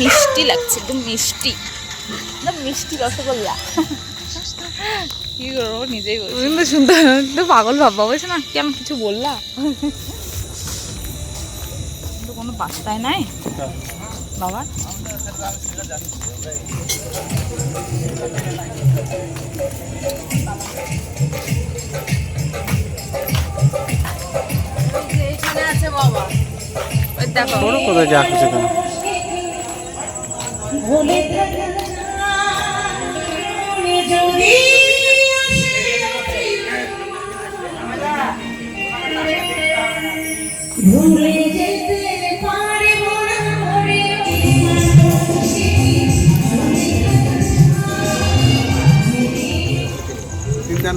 মিষ্টি লাগছে, একদম মিষ্টি। একদম মিষ্টি রসগোল্লা। কি করব, নিজেই বলছি। তুমি তো শুনতে তো পাগল ভাববা বলছে না? কি আমি কিছু বললা? তো কোনো পাত্তাই নাই। বাবা। দেখো। বড় কোথায় যা কিছু কেন ভুলে যেতে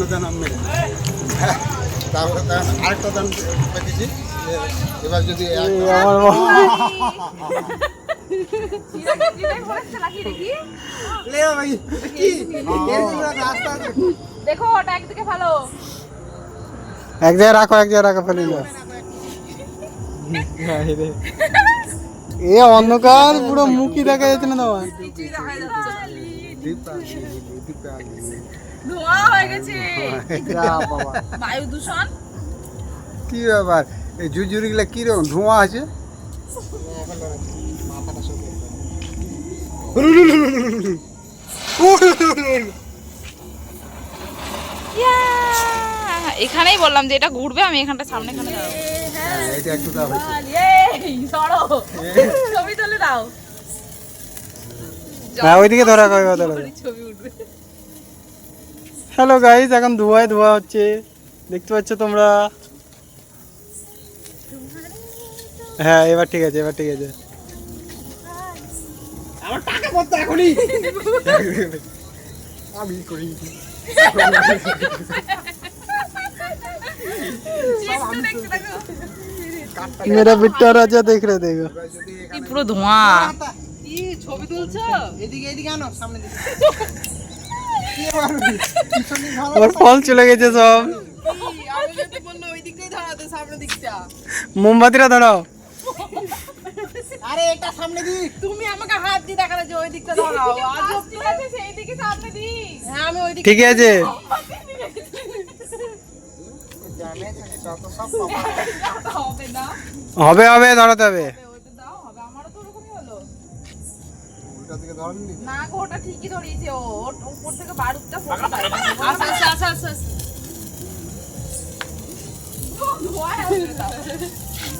দান আমি মেরে। হ্যাঁ, তারপরে আরেকটা দান পেতেছি এবার যদি আমার। দেখো ওটা একদিকে ভালো। এক জায়গায় রাখো এক জায়গায় রাখো ফেলে এ অন্ধকার পুরো মুখই দেখা যাচ্ছে না তোমার। ধোঁয়া হয়ে গেছে। বায়ু দূষণ। কি ব্যাপার? এই ঝুরঝুরিগুলো কীরকম? ধোঁয়া আছে? ইয়া! এখানেই বললাম যে এটা ঘুরবে আমি এখানটা সামনে এখানে দাঁড়াবো। হ্যাঁ, এটা একটু দাও। হয়েছে এই, সরো। ছবি তুলে দাও। হ্যাঁ ওইদিকে ধরা কয় কথা ছবি উঠবে। হ্যালো গাইজ এখন ধোয়ায় ধোয়া হচ্ছে। দেখতে পাচ্ছ তোমরা? হ্যাঁ এবার ঠিক আছে এবার ঠিক আছে। আমি করি। একটু দেখতে দেখো মেরা বিট্টা রাজা দেখ রে দেখো। কি পুরো ধোঁয়া। কি ছবি তুলছো? এদিকে এদিকে আনো সামনে দিকে। ওর ফল চলে গেছে সব। আমি যদি বলল ওই দিকটাই ধরাতে সামনে দিকটা মোমবাতিরা ধরাও আরে এটা সামনে দিক। তুমি আমাকে হাত দিয়ে দেখালে যে ওই দিকটা ধরাও আজ ঠিক আছে সেই দিকে সামনে দি হ্যাঁ আমি ওই দিকে ঠিক আছে। হবে না হবে হবে ধরাতে হবে। ওইটা দাও হবে। আমারও তো ওরকমই হলো। উল্টা দিকে ধরেননি? না গো ওটা ঠিকই ধরিয়েছে। ও ওর উপর থেকে বারুদটা আচ্ছা আচ্ছা আচ্ছা আচ্ছা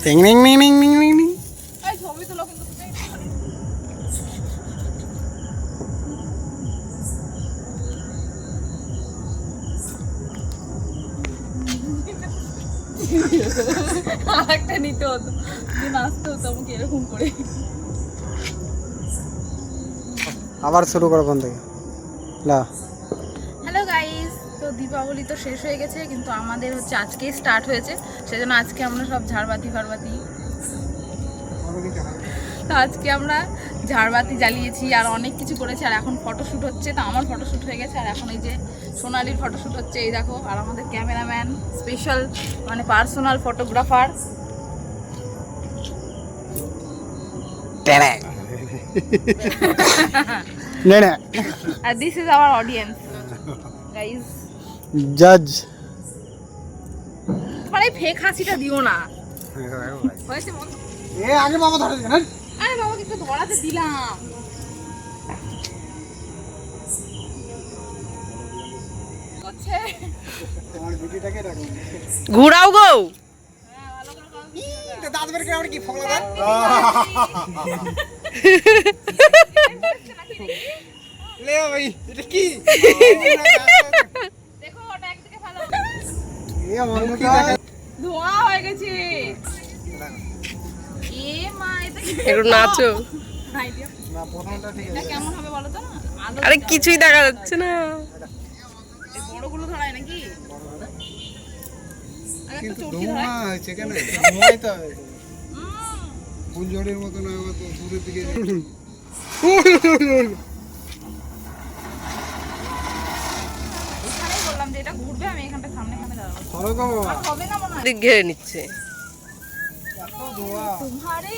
টিং। আরেকটা নিতে হতো। দিন নাচতে হতো আমাকে এরকম করে। আবার শুরু করো বন্ধু থেকে। লা। হ্যালো গাইস তো দীপাবলি তো শেষ হয়ে গেছে কিন্তু আমাদের হচ্ছে আজকেই স্টার্ট হয়েছে সেজন্য আজকে আমরা সব ঝাড়বাতি ফাড়বাতি তো আজকে আমরা ঝাড়বাতি জ্বালিয়েছি আর অনেক কিছু করেছি আর এখন ফটোশ্যুট হচ্ছে। তো আমার ফটোশ্যুট হয়ে গেছে আর এখন এই যে সোনালির ফটোশ্যুট হচ্ছে এই দেখো আর আমাদের ক্যামেরাম্যান স্পেশাল মানে পার্সোনাল ফটোগ্রাফার নে নে। আর this is our audience guys জাজ এই ফেক হাসিটা দিও না। হয়েছে মন এ আগে বাবা ধরে দিন আরে বাবাকে একটু ধরাতে দিলাম। করছে তোমার ভিডিওটাকে রাখুন ঘুরাও গো। দাঁত বের করে আমার কি ফোকলা দাঁত তো? আলো আরে কিছুই দেখা যাচ্ছে না। এই বড়গুলো ধরায় নাকি? আগে একটা কিন্তু চটকি ধরায়। ধোঁয়া হয়েছে কেন? ধোঁয়াই তো উম, ফুলঝড়ের মতন আমার তো দূরের দিকে বললাম বললাম যে এটা ঘুরবে আমি এখানটা সামনে এখানে দাঁড়াবো। ধরো গো বাবা আর হবে না দিক ঘেরে নিচ্ছে। তোমারে